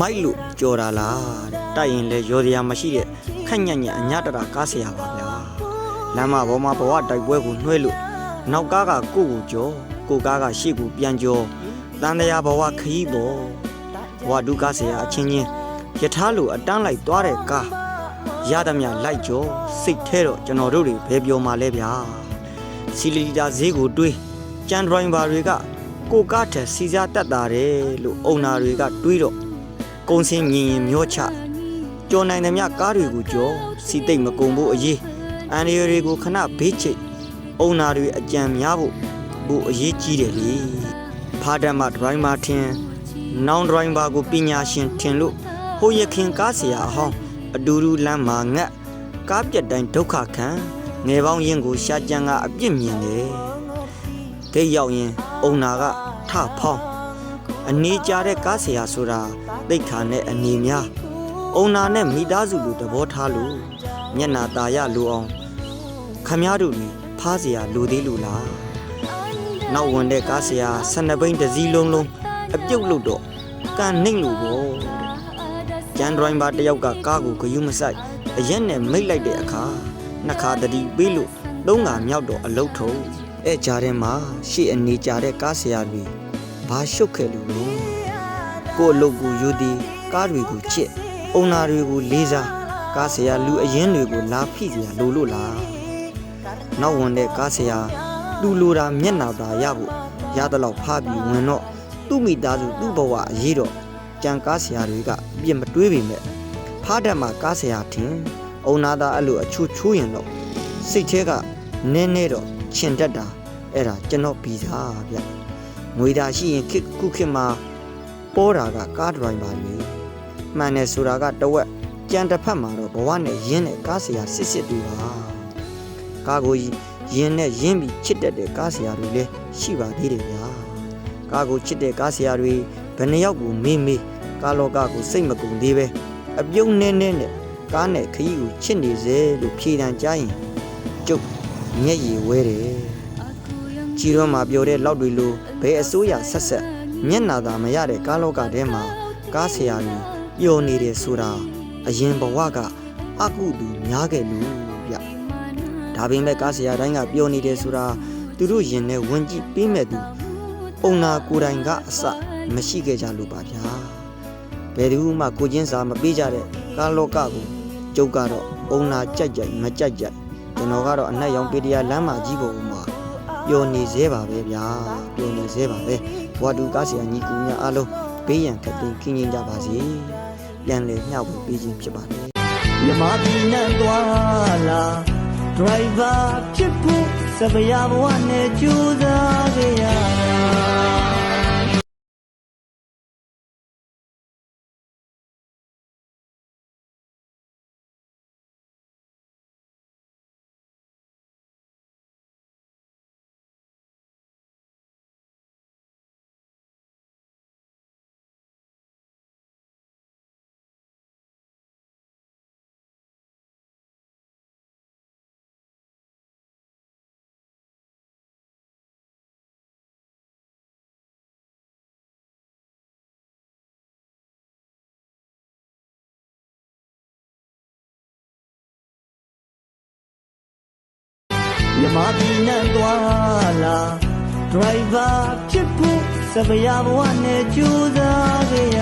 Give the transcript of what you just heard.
မိုက်လို့ကြော်တာလားတဲ့တိုက်ရင်လဲရောစရာမရှိတဲ့ခက်ညံ့ညံ့အညတတာကားเสียပါဗျာလမ်းမပေါ်မှာဘဝတိုက်ပွဲကိုနှွှဲလို့နောက်ကားကကိုယ့်ကိုကြော်ကိုကားကရှေ့ကိုပြန်ကြော်တန်တရားဘဝခရီးပေါ်ဘဝဒုက္ခเสียအချင်းချင်းယထာလိုအတန်းလိုက်သွားတဲ့ကားရသမျှလိုက်ကြော်စိတ်ထဲတော့ကျွန်တော်တို့တွေဘယ်ပြောမှလဲဗျာစီလီလီတာဈေးကိုတွေးကြန်ဒရိုင်ဘာတွေကကိုကားထက်စီစားတက်တာတယ်လို့အုံနာတွေကတွေးတော့ ကုံစင်ငင်မျောချကျော်နိုင်သမျှကားတွေကိုကြောစီတိတ်မကုံဖို့အရေးအန်ရီတွေကိုခဏဘေးချိတ်အုံနာတွေအကြံများဖို့ဘူအရေးကြီးတယ်လေဖာဒမ်မဒရိုင်ဘာထင်နောင်ဒရိုင်ဘာကိုပညာရှင်ထင်လို့ဟိုရခင်ကားဆရာအဟောင်းအတူတူလမ်းမှာငတ်ကားပြက်တိုင်းဒုက္ခခံငယ်ပေါင်းရင်ကိုရှာကြံကအပြစ်မြင်တယ်ဂိတ်ရောက်ရင်အုံနာကထဖောင်း အနေကြတဲ့ကားဆရာဆိုတာတိတ်ခါနဲ့အနေများအုံနာနဲ့မိသားစုလိုသဘောထားလို့မျက်နာตาရလိုအောင်ခမည်းတော်တွေဖားเสียလိုသေးလို့လားနောက်ဝင်တဲ့ကားဆရာ12ဘိန်းတစ်စီးလုံးလုံးအပြုတ်လို့တော့ကန်နှိမ့်လို့ပေါ့တဲ့ကျန်ဒရိုင်ဘာတယောက်ကကားကိုဂယုမဆိုင်အရက်နဲ့မိတ်လိုက်တဲ့အခါနှစ်ခါတတိပေးလို့သုံးခါမြောက်တော့အလုတ်ထုံအဲကြားထဲမှာရှေ့အနေကြတဲ့ကားဆရာတွေ ဘာရှုပ်ခဲ့လို့လဲကို့အလုပ်ကိုယူသည်ကားတွေကိုချစ်အုံနာတွေကိုလေးစားကားဆရာလူအရင်တွေကိုလာဖိစရာလိုလို့လားနောက်ဝင်တဲ့ကားဆရာသူ့လိုတာမျက်နာသာရဖို့ရသလောက်ဖားပြီးဝင်တော့သူ့မိသားစုသူ့ဘဝအရေးတော့ကြံကားဆရာတွေကအပြစ်မတွေးပေမဲ့ဖားတတ်မှာကားဆရာထင်အုံနာသာအဲ့လိုအချို့ချိုးရင်တော့စိတ်ထဲကနည်းနည်းတော့ချင်တတ်တာအဲ့ဒါကျွန်တော်ပြီးသားဗျ ငွေသာရှိရင်ခစ်ခုခစ်မှာပေါ်တာကကားဒရိုင်ဘာကြီးမှန်တယ်ဆိုတာကတဝက်ကြံတစ်ဖက်မှာတော့ဘဝနဲ့ရင်းနဲ့ကားဆရာစစ်စစ်တူပါကားကိုရင်းနဲ့ရင်းပြီးချစ်တတ်တဲ့ကားဆရာတွေလည်းရှိပါသေးတယ်ဗျာကားကိုချစ်တဲ့ကားဆရာတွေဘယ်နှယောက်ကိုမေးမေးကားလောကကိုစိတ်မကုန်သေးပဲအပြုံးနဲ့နဲ့နဲ့ကားနဲ့ခရီးကိုချစ်နေစေလို့ဖြေတံကြားရင်ကျုပ်မျက်ရည်ဝဲတယ် ကြည်တော့မှပြောတဲ့လောက်တွေလိုဘယ်အစိုးရဆက်ဆက်မျက်နာသာမရတဲ့ကားလောကထဲမှာကားဆရာတွေပျော်နေတယ်ဆိုတာအရင်ဘဝကအကုသူများခဲ့လို့ဗျဒါပေမဲ့ကားဆရာတိုင်းကပျော်နေတယ်ဆိုတာသူတို့ရင်ထဲဝင်ကြည့်ပြီးမဲ့သူအုံနာကိုယ်တိုင်ကအစမရှိခဲ့ကြလို့ပါဗျာဘယ်သူမှကိုချင်းစာမပေးကြတဲ့ကားလောကကိုကျုပ်ကတော့အုံနာကြိုက်ကြိုက်မကြိုက်ကြိုက်ကျွန်တော်ကတော့အနက်ရောင်ပေတရာလမ်းမကြီးပေါ်မှာ ပျော်နေသေးပါပဲဗျာပျော်နေသေးပါပဲဘဝတူကားဆရာညီကူများအားလုံးဘေးရန်ခတ်သိမ်းခင်းကျင်းကြပါစေပြန်လည်မျှဝေပေးခြင်းဖြစ်ပါတယ်မြမပြည်နဲ့သွားလာဒရိုင်ဘာဖြစ်ဖို့စပရဘဝနဲ့ကြိုးစားခဲ့ရ မြမပြည်နဲ့သွားလာဒရိုင်ဘာဖြစ်ဖို့စပရဘဝနဲ့ကြိုးစားခဲ့ရ